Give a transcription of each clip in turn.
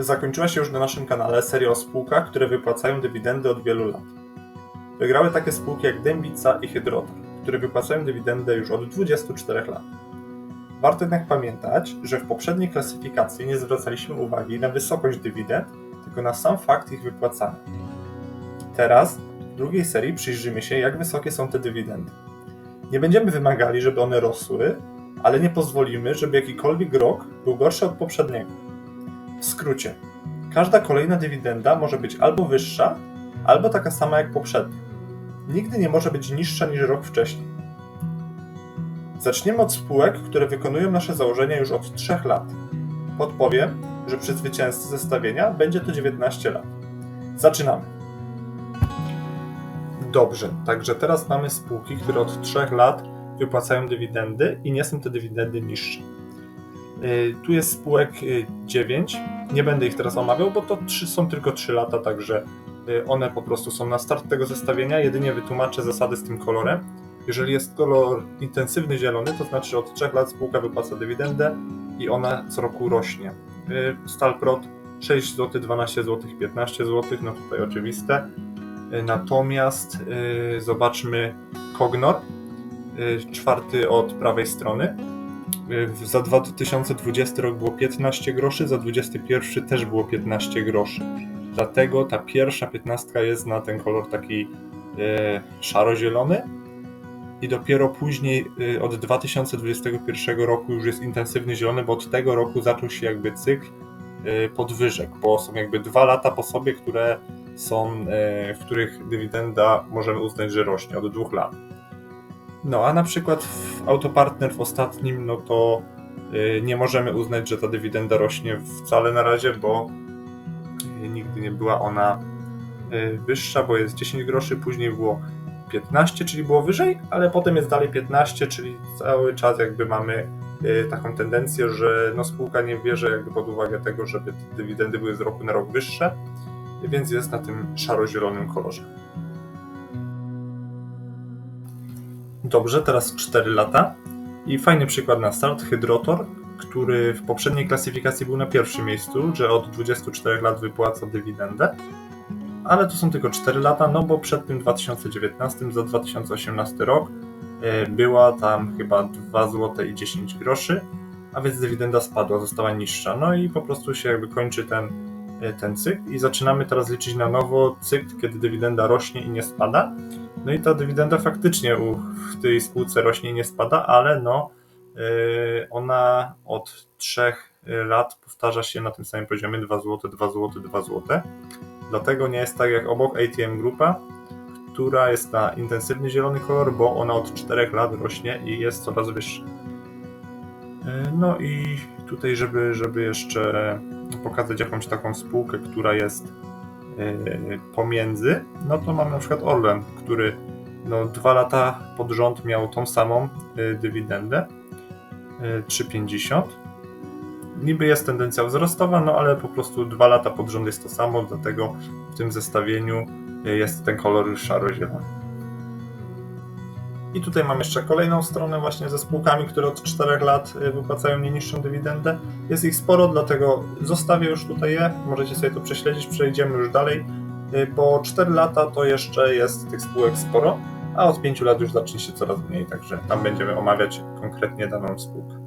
Zakończyła się już na naszym kanale seria o spółkach, które wypłacają dywidendy od wielu lat. Wygrały takie spółki jak Dębica i Hydrotor, które wypłacają dywidendę już od 24 lat. Warto jednak pamiętać, że w poprzedniej klasyfikacji nie zwracaliśmy uwagi na wysokość dywidend, tylko na sam fakt ich wypłacania. Teraz, w drugiej serii, przyjrzymy się, jak wysokie są te dywidendy. Nie będziemy wymagali, żeby one rosły, ale nie pozwolimy, żeby jakikolwiek rok był gorszy od poprzedniego. W skrócie, każda kolejna dywidenda może być albo wyższa, albo taka sama jak poprzednia. Nigdy nie może być niższa niż rok wcześniej. Zaczniemy od spółek, które wykonują nasze założenia już od 3 lat. Podpowiem, że przy zwycięzcy zestawienia będzie to 19 lat. Zaczynamy. Dobrze, także teraz mamy spółki, które od 3 lat wypłacają dywidendy i nie są te dywidendy niższe. Yy, Tu jest spółek yy, 9. Nie będę ich teraz omawiał, bo to są tylko 3 lata, także yy, one po prostu są na start tego zestawienia. Jedynie wytłumaczę zasady z tym kolorem. Jeżeli jest kolor intensywny zielony, to znaczy, od 3 lat spółka wypłaca dywidendę i ona co roku rośnie. Stalprot 6 zł, 12 zł, 15 zł, no tutaj oczywiste. Natomiast zobaczmy Kognor, czwarty od prawej strony. Yy, Za 2020 rok było 15 groszy, za 2021 też było 15 groszy. Dlatego ta pierwsza 15 jest na ten kolor taki yy, szaro-zielony. I dopiero później yy, od 2021 roku już jest intensywny zielony, bo od tego roku zaczął się jakby cykl yy, podwyżek, bo są jakby dwa lata po sobie, które są, yy, w których dywidenda możemy uznać, że rośnie od dwóch lat. No, a na przykład w Autopartner w ostatnim, no to y, nie możemy uznać, że ta dywidenda rośnie wcale na razie, bo y, nigdy nie była ona y, wyższa, bo jest 10 groszy, później było 15, czyli było wyżej, ale potem jest dalej 15, czyli cały czas jakby mamy taką tendencję, że no spółka nie bierze jakby pod uwagę tego, żeby te dywidendy były z roku na rok wyższe, więc jest na tym szaro-zielonym kolorze. Dobrze, teraz 4 lata. I fajny przykład na start, Hydrotor, który w poprzedniej klasyfikacji był na pierwszym miejscu, że od 24 lat wypłaca dywidendę. Ale to są tylko 4 lata, no bo przed tym 2019 za 2018 rok e, była tam chyba 2 zł i 10 groszy, a więc dywidenda spadła, została niższa. No i po prostu się jakby kończy ten, e, ten cykl i zaczynamy teraz liczyć na nowo cykl, kiedy dywidenda rośnie i nie spada. No i ta dywidenda faktycznie u, w tej spółce rośnie nie spada, ale no yy, ona od 3 lat powtarza się na tym samym poziomie 2 zł, 2 zł, 2 zł. Dlatego nie jest tak jak obok ATM Grupa, która jest na intensywny zielony kolor, bo ona od 4 lat rośnie i jest coraz wyższa. Yy, No i tutaj, żeby, żeby jeszcze pokazać jakąś taką spółkę, która jest pomiędzy, no to mam na przykład Orlen, który no, dwa lata pod rząd miał tą samą yy, dywidendę yy, 3,50. Niby jest tendencja wzrostowa, no ale po prostu dwa lata pod rząd jest to samo, dlatego w tym zestawieniu jest ten kolor szaro-zielony. I tutaj mam jeszcze kolejną stronę właśnie ze spółkami, które od 4 lat yy, wypłacają nie niższą dywidendę. Jest ich sporo, dlatego zostawię już tutaj je. Możecie sobie to prześledzić, przejdziemy już dalej. Po 4 lata to jeszcze jest tych spółek sporo, a od 5 lat już zacznie się coraz mniej, także tam będziemy omawiać konkretnie daną spółkę.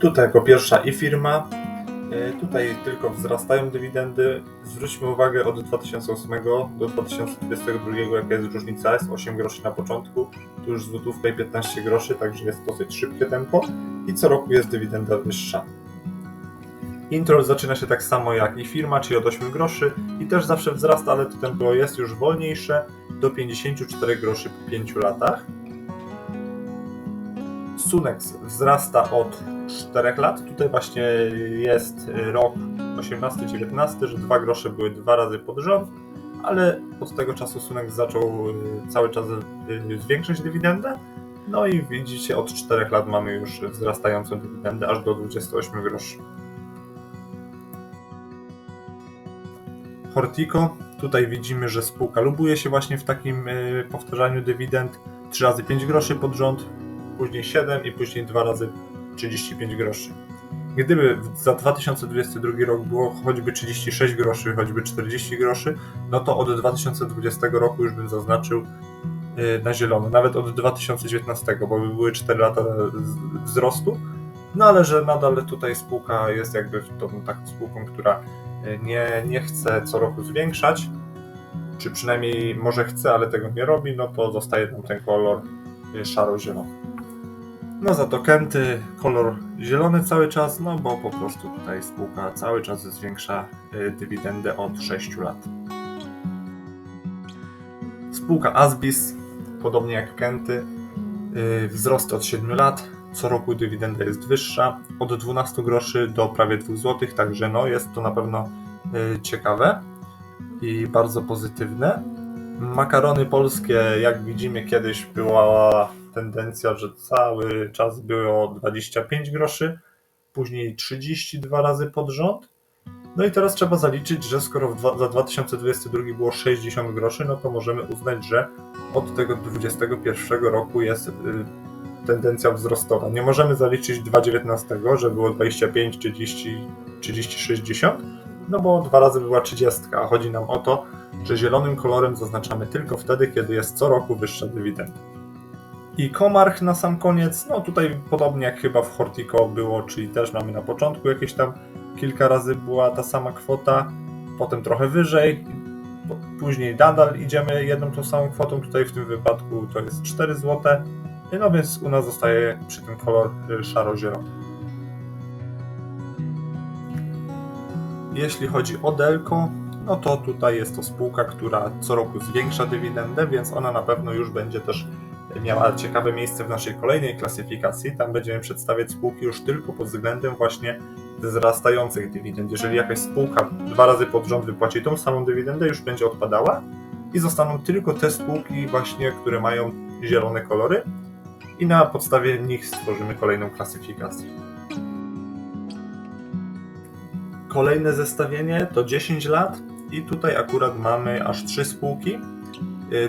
Tutaj jako pierwsza i firma. Yy, Tutaj tylko wzrastają dywidendy. Zwróćmy uwagę od 2008 do 2022, jaka jest różnica. Jest 8 groszy na początku, tu już złotówka i 15 groszy, także jest dosyć szybkie tempo i co roku jest dywidenda wyższa. Introl zaczyna się tak samo jak i firma, czyli od 8 groszy i też zawsze wzrasta, ale to tempo jest już wolniejsze do 54 groszy po 5 latach. Sunex wzrasta od 4 lat. Tutaj właśnie jest rok 18-19, że 2 grosze były dwa razy pod rząd, ale od tego czasu Sunex zaczął y, cały czas y, zwiększać dywidendę. No i widzicie, od 4 lat mamy już wzrastającą dywidendę aż do 28 groszy. Hortico, tutaj widzimy, że spółka lubuje się właśnie w takim y, powtarzaniu dywidend 3 razy 5 groszy pod rząd, później 7 i później 2 razy 35 groszy. Gdyby za 2022 rok było choćby 36 groszy, choćby 40 groszy, no to od 2020 roku już bym zaznaczył y, na zielono, nawet od 2019, bo by były 4 lata wzrostu. No ale że nadal tutaj spółka jest jakby tą taką spółką, która y, nie, nie chce co roku zwiększać, czy przynajmniej może chce, ale tego nie robi, no to zostaje nam ten kolor y, szaro-zielony. No za to Kenty kolor zielony cały czas, no bo po prostu tutaj spółka cały czas zwiększa y, dywidendę od 6 lat. Spółka Asbis, podobnie jak Kenty, y, wzrost od 7 lat, co roku dywidenda jest wyższa, od 12 groszy do prawie 2 zł, także no jest to na pewno y, ciekawe i bardzo pozytywne. Makarony polskie, jak widzimy, kiedyś była tendencja, że cały czas było 25 groszy, później 32 razy pod rząd. No i teraz trzeba zaliczyć, że skoro dwa, za 2022 było 60 groszy, no to możemy uznać, że od tego 2021 roku jest y, tendencja wzrostowa. Nie możemy zaliczyć 2,19, że było 25, 30, 30, 60, no bo dwa razy była 30, a chodzi nam o to, że zielonym kolorem zaznaczamy tylko wtedy, kiedy jest co roku wyższa dywidenda. I Komarch na sam koniec, no tutaj podobnie jak chyba w Hortico było, czyli też mamy na początku jakieś tam kilka razy była ta sama kwota, potem trochę wyżej, później nadal idziemy jedną tą samą kwotą, tutaj w tym wypadku to jest 4 zł, no więc u nas zostaje przy tym kolor y, szaro-zielony. Jeśli chodzi o Delco, no to tutaj jest to spółka, która co roku zwiększa dywidendę, więc ona na pewno już będzie też miała ciekawe miejsce w naszej kolejnej klasyfikacji. Tam będziemy przedstawiać spółki już tylko pod względem właśnie wzrastających dywidend. Jeżeli jakaś spółka dwa razy pod rząd wypłaci tą samą dywidendę, już będzie odpadała i zostaną tylko te spółki właśnie, które mają zielone kolory i na podstawie nich stworzymy kolejną klasyfikację. Kolejne zestawienie to 10 lat i tutaj akurat mamy aż trzy spółki.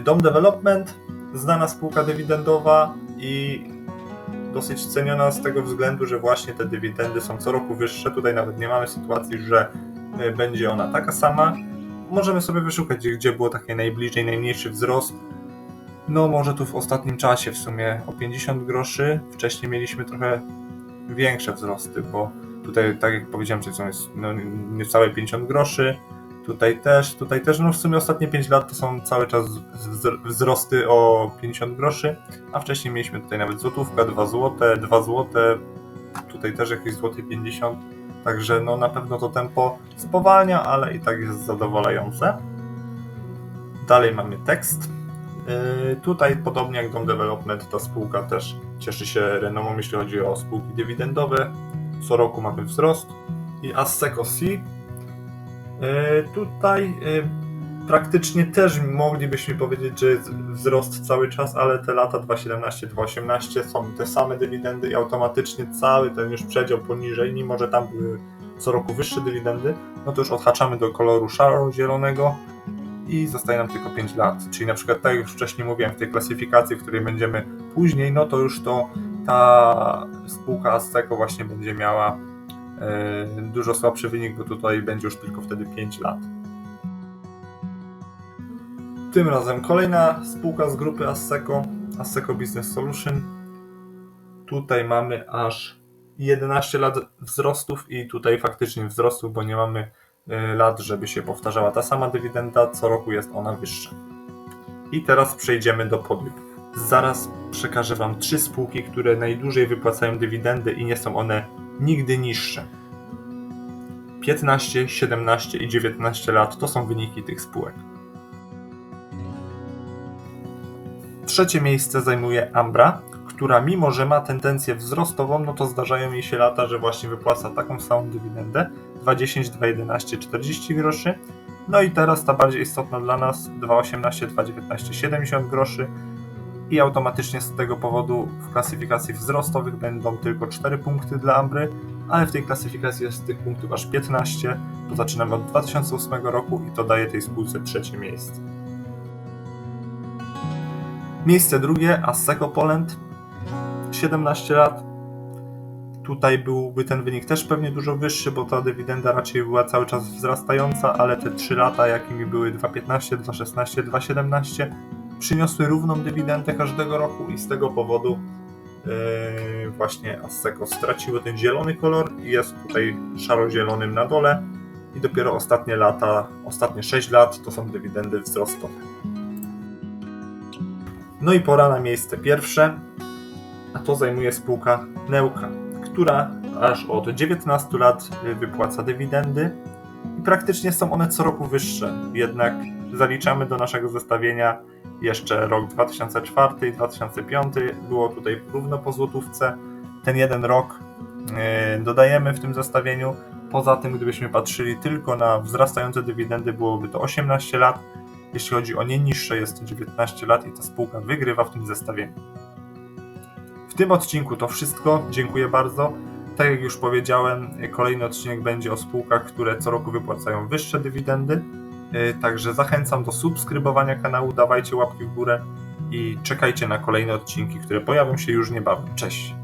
Dom Development, znana spółka dywidendowa i dosyć ceniona z tego względu, że właśnie te dywidendy są co roku wyższe. Tutaj nawet nie mamy sytuacji, że y, będzie ona taka sama. Możemy sobie wyszukać, gdzie- gdzie było takie najbliżej, najmniejszy wzrost. No może tu w ostatnim czasie w sumie o 50 groszy. Wcześniej mieliśmy trochę większe wzrosty, bo tutaj, tak jak powiedziałem, to jest no, niecałe 50 groszy. Tutaj też, tutaj też, no w sumie ostatnie 5 lat to są cały czas wzr- wzrosty o 50 groszy, a wcześniej mieliśmy tutaj nawet złotówka, 2 złote, 2 złote, tutaj też jakieś złoty 50, także no na pewno to tempo spowalnia, ale i tak jest zadowalające. Dalej mamy tekst. Yy, tutaj podobnie jak Dom Development, ta spółka też cieszy się renomą, jeśli chodzi o spółki dywidendowe. Co roku mamy wzrost. I Asseco C. Yy, tutaj yy, praktycznie też moglibyśmy powiedzieć, że jest wzrost cały czas, ale te lata 2017-2018 są te same dywidendy i automatycznie cały ten już przedział poniżej, mimo że tam były co roku wyższe dywidendy, no to już odhaczamy do koloru szaro-zielonego i zostaje nam tylko 5 lat. Czyli na przykład tak jak już wcześniej mówiłem, w tej klasyfikacji, w której będziemy później, no to już to ta spółka Azteco właśnie będzie miała e, dużo słabszy wynik, bo tutaj będzie już tylko wtedy 5 lat. Tym razem kolejna spółka z grupy Asseco, Asseco Business Solution. Tutaj mamy aż 11 lat wzrostów i tutaj faktycznie wzrostów, bo nie mamy e, lat, żeby się powtarzała ta sama dywidenda, co roku jest ona wyższa. I teraz przejdziemy do podium. Zaraz przekażę Wam trzy spółki, które najdłużej wypłacają dywidendy i nie są one nigdy niższe. 15, 17 i 19 lat to są wyniki tych spółek. Trzecie miejsce zajmuje Ambra, która mimo, że ma tendencję wzrostową, no to zdarzają jej się lata, że właśnie wypłaca taką samą dywidendę 2,10, 2,11, 40 groszy. No i teraz ta bardziej istotna dla nas 2,18, 2,19, 70 groszy i automatycznie z tego powodu w klasyfikacji wzrostowych będą tylko 4 punkty dla Ambry, ale w tej klasyfikacji jest tych punktów aż 15, bo zaczynamy od 2008 roku i to daje tej spółce trzecie miejsce. Miejsce drugie Asseco Poland, 17 lat. Tutaj byłby ten wynik też pewnie dużo wyższy, bo ta dywidenda raczej była cały czas wzrastająca, ale te 3 lata, jakimi były 2,15, 2,16, 2,17, przyniosły równą dywidendę każdego roku i z tego powodu yy, właśnie Asseco straciło ten zielony kolor i jest tutaj szaro-zielonym na dole i dopiero ostatnie lata, ostatnie 6 lat to są dywidendy wzrostowe. No i pora na miejsce pierwsze, a to zajmuje spółka Neuka, która aż od 19 lat wypłaca dywidendy i praktycznie są one co roku wyższe. Jednak zaliczamy do naszego zestawienia jeszcze rok 2004 i 2005. Było tutaj równo po złotówce. Ten jeden rok y, dodajemy w tym zestawieniu. Poza tym, gdybyśmy patrzyli tylko na wzrastające dywidendy, byłoby to 18 lat. Jeśli chodzi o nie niższe, jest to 19 lat i ta spółka wygrywa w tym zestawieniu. W tym odcinku to wszystko. Dziękuję bardzo. Tak jak już powiedziałem, kolejny odcinek będzie o spółkach, które co roku wypłacają wyższe dywidendy. Yy, Także zachęcam do subskrybowania kanału, dawajcie łapki w górę i czekajcie na kolejne odcinki, które pojawią się już niebawem. Cześć!